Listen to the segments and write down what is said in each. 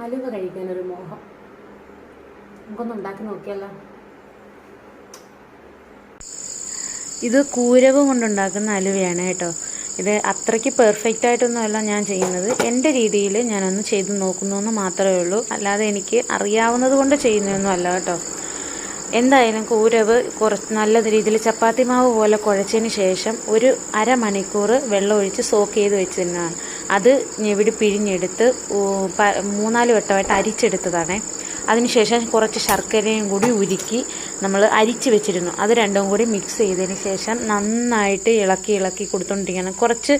ഹലുവ കഴിക്കാനൊരു മോഹം. നമുക്കൊന്ന് ഉണ്ടാക്കി നോക്കിയല്ലോ ഇത് കൂരവ് കൊണ്ടുണ്ടാക്കുന്ന അലുവയാണ് കേട്ടോ. ഇത് അത്രയ്ക്ക് പെർഫെക്റ്റ് ആയിട്ടൊന്നുമല്ല ഞാൻ ചെയ്യുന്നത്. എന്റെ രീതിയിൽ ഞാനൊന്ന് ചെയ്ത് നോക്കുന്നു എന്ന് മാത്രമേ ഉള്ളൂ. അല്ലാതെ എനിക്ക് അറിയാവുന്നത് കൊണ്ട് ചെയ്യുന്നതൊന്നും അല്ല കേട്ടോ. എന്തായാലും കൂരവ് കുറച്ച് നല്ല രീതിയിൽ ചപ്പാത്തി മാവ് പോലെ കുഴച്ചതിന് ശേഷം ഒരു അരമണിക്കൂർ വെള്ളം ഒഴിച്ച് സോക്ക് ചെയ്ത് വെച്ചിരുന്നതാണ്. അത് ഞെവിടി പിഴിഞ്ഞെടുത്ത് മൂന്നാൽ വട്ടമായിട്ട് അരിച്ചെടുത്തതാണേ. അതിനുശേഷം കുറച്ച് ശർക്കരയും കൂടി ഉരുക്കി നമ്മൾ അരിച്ച് വെച്ചിരുന്നു. അത് രണ്ടും കൂടി മിക്സ് ചെയ്തതിന് ശേഷം നന്നായിട്ട് ഇളക്കി ഇളക്കി കൊടുത്തുകൊണ്ടിരിക്കണം കുറച്ച്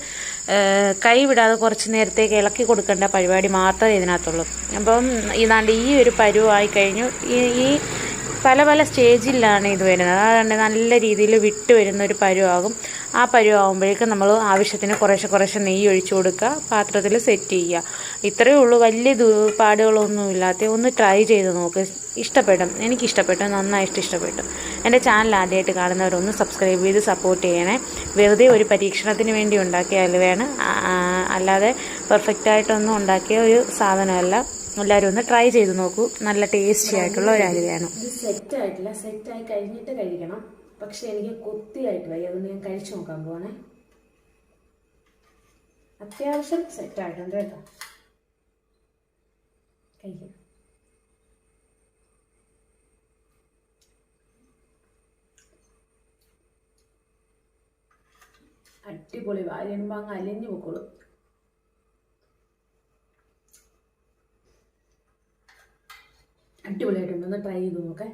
കൈ വിടാതെ കുറച്ച് നേരത്തേക്ക് ഇളക്കി കൊടുക്കേണ്ട പരിപാടി മാത്രമേ ഇതിനകത്തുള്ളൂ. അപ്പം ഇതാണ്ട് ഈ ഒരു പരുവായി കഴിഞ്ഞു. ഈ പല പല സ്റ്റേജിലാണ് ഇത് വരുന്നത്. അതുകൊണ്ട് നല്ല രീതിയിൽ വിട്ട് വരുന്ന ഒരു പരുവാകും. ആ പരുവാകുമ്പോഴേക്കും നമ്മൾ ആവശ്യത്തിന് കുറേശ്ശെ കുറേശ്ശെ നെയ്യ് ഒഴിച്ചു കൊടുക്കുക പാത്രത്തിൽ സെറ്റ് ചെയ്യുക. ഇത്രയേ ഉള്ളൂ. വലിയ ദൂ പാടുകളൊന്നും ഇല്ലാത്ത ഒന്ന് ട്രൈ ചെയ്ത് നോക്ക്. ഇഷ്ടപ്പെടും. എനിക്കിഷ്ടപ്പെട്ടു. നന്നായിട്ട് ഇഷ്ടപ്പെട്ടു. എന്റെ ചാനൽ ആദ്യമായിട്ട് കാണുന്നവരൊന്ന് സബ്സ്ക്രൈബ് ചെയ്ത് സപ്പോർട്ട് ചെയ്യണേ. വെറുതെ ഒരു പരീക്ഷണത്തിന് വേണ്ടി ഉണ്ടാക്കിയ ആ, അല്ലാതെ പെർഫെക്റ്റായിട്ടൊന്നും ഉണ്ടാക്കിയ ഒരു സാധനമല്ല. എല്ലാവരും ഒന്ന് ട്രൈ ചെയ്ത് നോക്കൂ. നല്ല ടേസ്റ്റി ആയിട്ടുള്ള ഒരു അലുവയാണ് സെറ്റ് ആയിട്ടില്ല. സെറ്റ് ആയി കഴിഞ്ഞിട്ട് കഴിക്കണം. പക്ഷെ എനിക്ക് കൊത്തിയായിട്ട് വയ്യ. അതുകൊണ്ട് ഞാൻ കഴിച്ചു നോക്കാൻ പോവാണേ. അത്യാവശ്യം സെറ്റ് ആയിട്ടുണ്ട് കേട്ടോ. കഴിക്കാം. അടിപൊളി വാരിടുമ്പോൾ അങ്ങ് അലിഞ്ഞു പൊക്കോളും. അടിപൊളിയായിട്ടുണ്ട്. ഒന്ന് ട്രൈ ചെയ്ത് നോക്കേ.